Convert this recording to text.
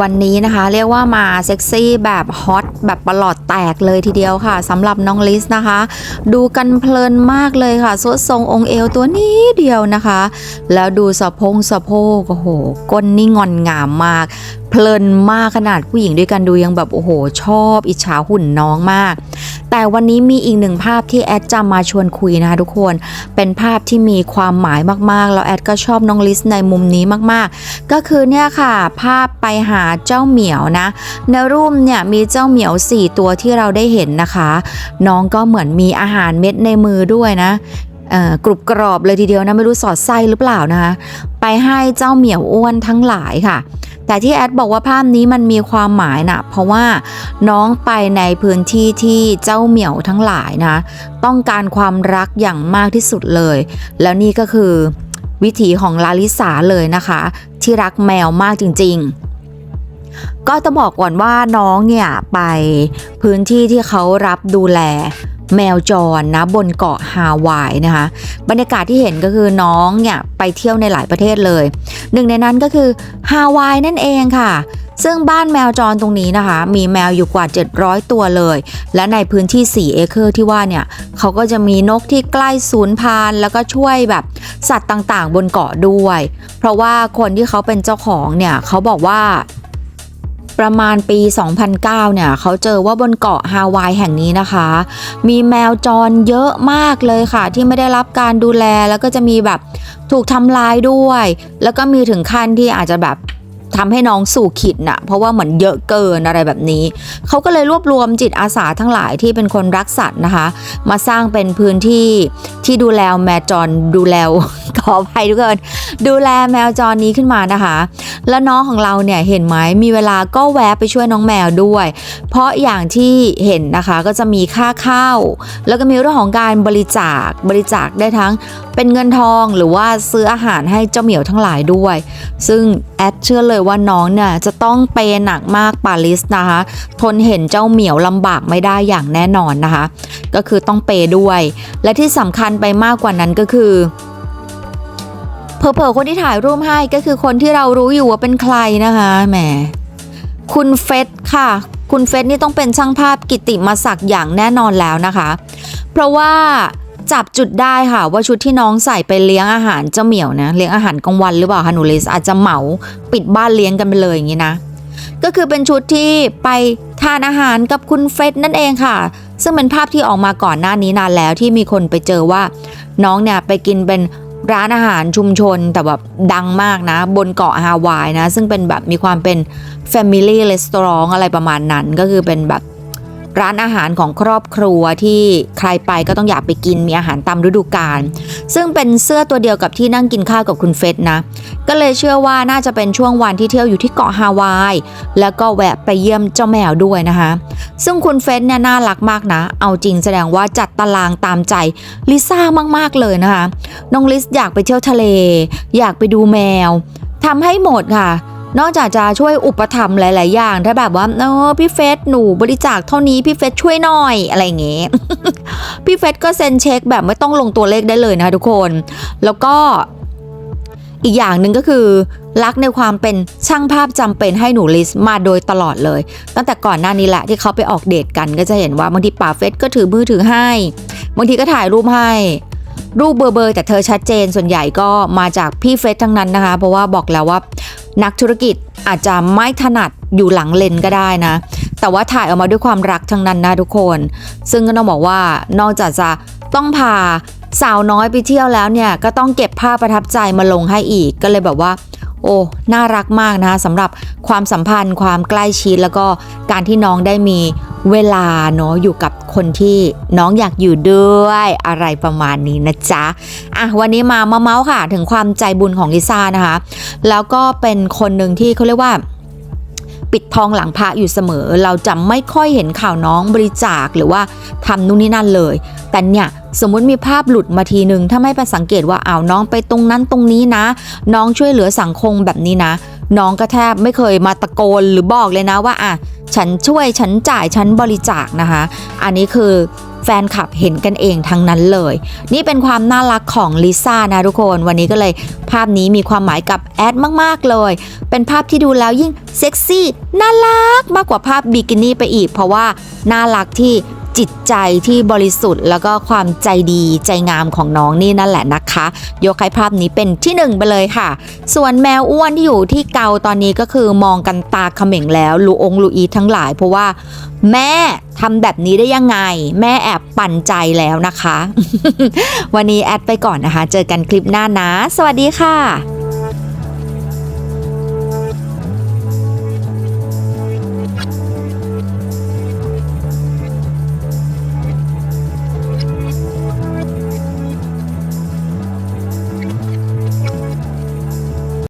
วันนี้นะคะเรียกว่ามาเซ็กซี่แบบฮอตแบบประหลอดแตกเลยทีเดียวค่ะสำหรับน้องลิสนะคะ ดูกันเพลินมากเลยค่ะสวดทรงองค์เอวตัวนี้เดียวนะคะ แล้วดูสะโพงสะโพกโอ้โหก้นนี่งอนงามมาก เพลินมากขนาดผู้หญิงด้วยกันดูยังแบบโอ้โหชอบอิจฉาหุ่นน้องมาก แต่วันนี้มีอีกหนึ่งภาพที่แอดจะมาชวนคุยนะคะทุกคน เป็นภาพที่มีความหมายมากๆ แล้วแอดก็ชอบน้องลิสในมุมนี้มากๆ ก็คือเนี่ยค่ะ ภาพไปหาเจ้าเหมียวนะ ในรูปเนี่ยมีเจ้าเหมียว 4 ตัวที่เราได้เห็นนะคะ น้องก็เหมือนมีอาหารเม็ดในมือด้วยนะกรุบกรอบเลยทีเดียวนะ ไม่รู้สอดไส้หรือเปล่านะคะ ไปให้เจ้าเหมียวอ้วนทั้งหลายค่ะ แต่ที่แอดบอกว่าภาพนี้มันมีความหมายนะเพราะว่าน้องไปในพื้นที่ที่เจ้าเหมียวทั้งหลายนะ ต้องการความรักอย่างมากที่สุดเลย แล้วนี่ก็คือวิถีของลาลิสาเลยนะคะ ที่รักแมวมากจริง ๆ ก็จะบอกก่อนว่าน้องเนี่ยไปพื้นที่ที่เขารับดูแล แมวจรนะบนเกาะฮาวายนะคะ บรรยากาศที่เห็นก็คือน้องเนี่ยไปเที่ยวในหลายประเทศเลย หนึ่งในนั้นก็คือฮาวายนั่นเองค่ะ ซึ่งบ้านแมวจรตรงนี้นะคะ มีแมวอยู่กว่า 700 ตัวเลย และในพื้นที่ 4 เอเคอร์ที่ว่าเนี่ยเขาก็จะมีนกที่ใกล้สูญพันธุ์แล้วก็ช่วยแบบสัตว์ต่างๆ บนเกาะด้วย เพราะว่าคนที่เขาเป็นเจ้าของเนี่ยเขาบอกว่า ประมาณปี 2009 เนี่ยเขาเจอว่าบนเกาะฮาวายแห่งนี้นะคะ มีแมวจรเยอะมากเลยค่ะ ที่ไม่ได้รับการดูแลแล้วก็จะมีแบบถูกทำลายด้วย แล้วก็มีถึงขั้นที่อาจจะแบบ ทำให้น้องสู่ขิดน่ะเพราะว่าเหมือนเยอะเกินอะไรแบบนี้ เขาก็เลยรวบรวมจิตอาสาทั้งหลายที่เป็นคนรักสัตว์นะคะ มาสร้างเป็นพื้นที่ที่ดูแลแมวจรดูแลขออภัยทุกคนดูแลแมวจรนี้ขึ้นมานะคะ แล้วน้องของเราเนี่ยเห็นไหมมีเวลาก็แวะไปช่วยน้องแมวด้วย เพราะอย่างที่เห็นนะคะก็จะมีค่าเข้าแล้วก็มีเรื่องของการบริจาคบริจาคได้ทั้งเป็นเงินทองหรือว่าซื้ออาหารให้เจ้าเหมียวทั้งหลายด้วย ซึ่งแอดเชื่อเลยว่าน้องเนี่ยจะต้องเปย์หนักมากปาลิสนะคะ ทนเห็นเจ้าเหมียวลำบากไม่ได้อย่างแน่นอนนะคะ ก็คือต้องเปย์ด้วย และที่สำคัญไปมากกว่านั้นก็คือเผลอๆคนที่ถ่ายรูปให้ก็คือคนที่เรารู้อยู่ว่าเป็นใครนะคะแหมคุณเฟสค่ะ คุณเฟสนี่ต้องเป็นช่างภาพกิติมาศักดิ์อย่างแน่นอนแล้วนะคะ เพราะว่า จับจุดได้ค่ะ ว่าชุดที่น้องใส่ไปเลี้ยงอาหารเจ้าเหมียวนะเลี้ยงอาหารกลางวันหรือเปล่าคะหนูเลสอาจจะเหมาปิดบ้านเลี้ยงกันไปเลยอย่างนี้นะ ก็คือเป็นชุดที่ไปทานอาหารกับคุณเฟสนั่นเองค่ะ ซึ่งเป็นภาพที่ออกมาก่อนหน้านี้นานแล้วที่มีคนไปเจอว่า น้องเนี่ยไปกินเป็นร้านอาหารชุมชนแต่แบบดังมากนะ บนเกาะฮาวายนะ ซึ่งเป็นแบบมีความเป็น Family Restaurant อะไรประมาณนั้น ก็คือเป็นแบบ ร้านอาหารของครอบครัวที่ใครไปก็ต้องอยากไปกินมีอาหารตามฤดูกาลซึ่งเป็นเสื้อตัวเดียวกับที่นั่งกินข้าวกับคุณเฟสนะ ก็เลยเชื่อว่าน่าจะเป็นช่วงวันที่เที่ยวอยู่ที่เกาะฮาวาย แล้วก็แวะไปเยี่ยมเจ้าแมวด้วยนะคะ ซึ่งคุณเฟสเนี่ยน่ารักมากนะ เอาจริงแสดงว่าจัดตารางตามใจลิซ่ามากๆเลยนะคะน้องลิซอยากไปเที่ยวทะเล อยากไปดูแมวทำให้หมดค่ะ นอกจากจะช่วยอุปถัมภ์หลาย ๆ อย่าง ถ้าแบบว่าเออพี่เฟสหนูบริจาคเท่านี้พี่เฟสช่วยหน่อยอะไรอย่างเงี้ยพี่เฟสก็เซ็นเช็คแบบไม่ต้องลงตัวเลขได้เลยนะคะทุกคน แล้วก็อีกอย่างหนึ่งก็คือ รักในความเป็นช่างภาพจำเป็นให้หนูลิสมาโดยตลอดเลย ตั้งแต่ก่อนหน้านี้แหละที่เขาไปออกเดทกันก็จะเห็นว่าบางทีป่าเฟสก็ถือมือถือให้บางทีก็ถ่ายรูปให้ รูปเบอร์เบอร์แต่เธอชัดเจนส่วนใหญ่ก็มาจากพี่เฟสทั้งนั้นนะคะ เพราะว่าบอกแล้วว่านักธุรกิจอาจจะไม่ถนัดอยู่หลังเลนก็ได้นะ แต่ว่าถ่ายออกมาด้วยความรักทั้งนั้นนะทุกคน ซึ่งก็ต้องบอกว่านอกจากจะต้องพาสาวน้อยไปเที่ยวแล้วเนี่ย ก็ต้องเก็บภาพประทับใจมาลงให้อีกก็เลยแบบว่า โอ้ น่ารักมากนะคะสำหรับความสัมพันธ์ ความใกล้ชิดแล้วก็การที่น้องได้มี เวลาเนาะอยู่กับคนที่น้องอยากอยู่ด้วยอะไรประมาณนี้นะจ๊ะอะวันนี้มามาเมาส์ค่ะ ถึงความใจบุญของลิซ่านะคะ แล้วก็เป็นคนหนึ่งที่เขาเรียกว่าปิดทองหลังพระอยู่เสมอ เราจะไม่ค่อยเห็นข่าวน้องบริจาคหรือว่าทำนู่นนี่นั่นเลย แต่เนี่ยสมมุติมีภาพหลุดมาทีหนึ่งถ้าไม่ไปสังเกตว่าอ้าวน้องไปตรงนั้นตรงนี้นะ น้องช่วยเหลือสังคมแบบนี้นะ น้องก็แทบไม่เคยมาตะโกนหรือบอกเลยนะว่าอะฉันช่วยฉันจ่ายฉันบริจาคนะคะ อันนี้คือแฟนคลับเห็นกันเองทั้งนั้นเลย นี่เป็นความน่ารักของลิซ่านะทุกคน วันนี้ก็เลยภาพนี้มีความหมายกับแอดมากๆเลย เป็นภาพที่ดูแล้วยิ่งเซ็กซี่น่ารักมากกว่าภาพบิกินี่ไปอีก เพราะว่าน่ารักที่ จิตใจที่บริสุทธิ์ แล้วก็ความใจดีใจงามของน้องนี่นั่นแหละนะคะ ยกให้ภาพนี้เป็นที่หนึ่งไปเลยค่ะ ส่วนแมวอ้วนที่อยู่ที่เกาตอนนี้ก็คือมองกันตาเขม่งแล้วลูองลูอีทั้งหลาย เพราะว่าแม่ทำแบบนี้ได้ยังไง แม่แอบปั่นใจแล้วนะคะ วันนี้แอดไปก่อนนะคะ เจอกันคลิปหน้านะ สวัสดีค่ะ